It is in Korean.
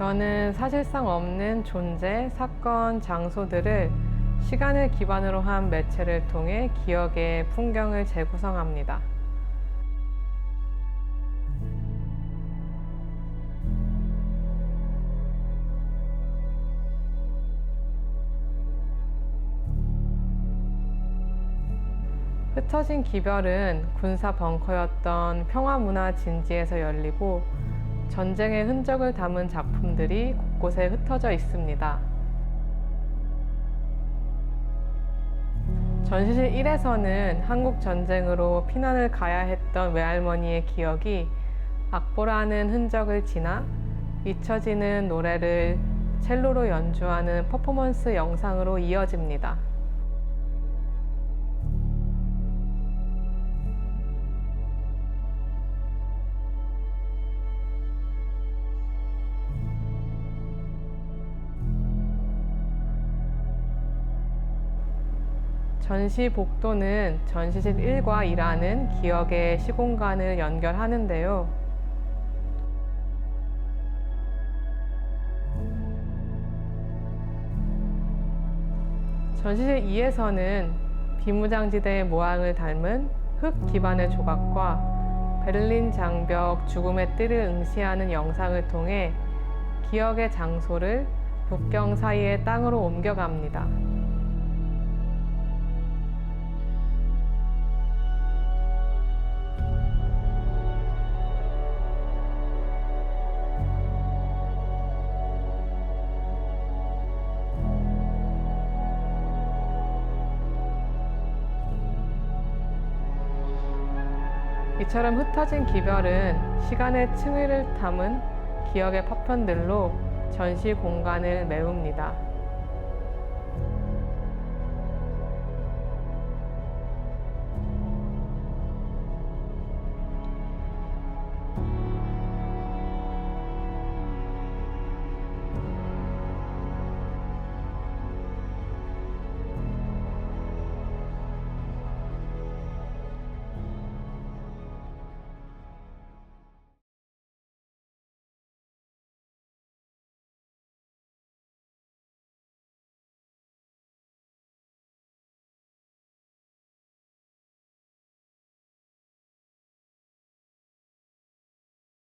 저는 사실상 없는 존재, 사건, 장소들을 시간을 기반으로 한 매체를 통해 기억의 풍경을 재구성합니다. 흩어진 기별은 군사 벙커였던 평화문화 진지에서 열리고 전쟁의 흔적을 담은 작품들이 곳곳에 흩어져 있습니다. 전시실 1에서는 한국 전쟁으로 피난을 가야 했던 외할머니의 기억이 악보라는 흔적을 지나 잊혀지는 노래를 첼로로 연주하는 퍼포먼스 영상으로 이어집니다. 전시 복도는 전시실 1과 2라는 기억의 시공간을 연결하는데요. 전시실 2에서는 비무장지대의 모양을 닮은 흙 기반의 조각과 베를린 장벽 죽음의 뜰을 응시하는 영상을 통해 기억의 장소를 국경 사이의 땅으로 옮겨갑니다. 이처럼 흩어진 기별은 시간의 층위를 담은 기억의 파편들로 전시 공간을 메웁니다.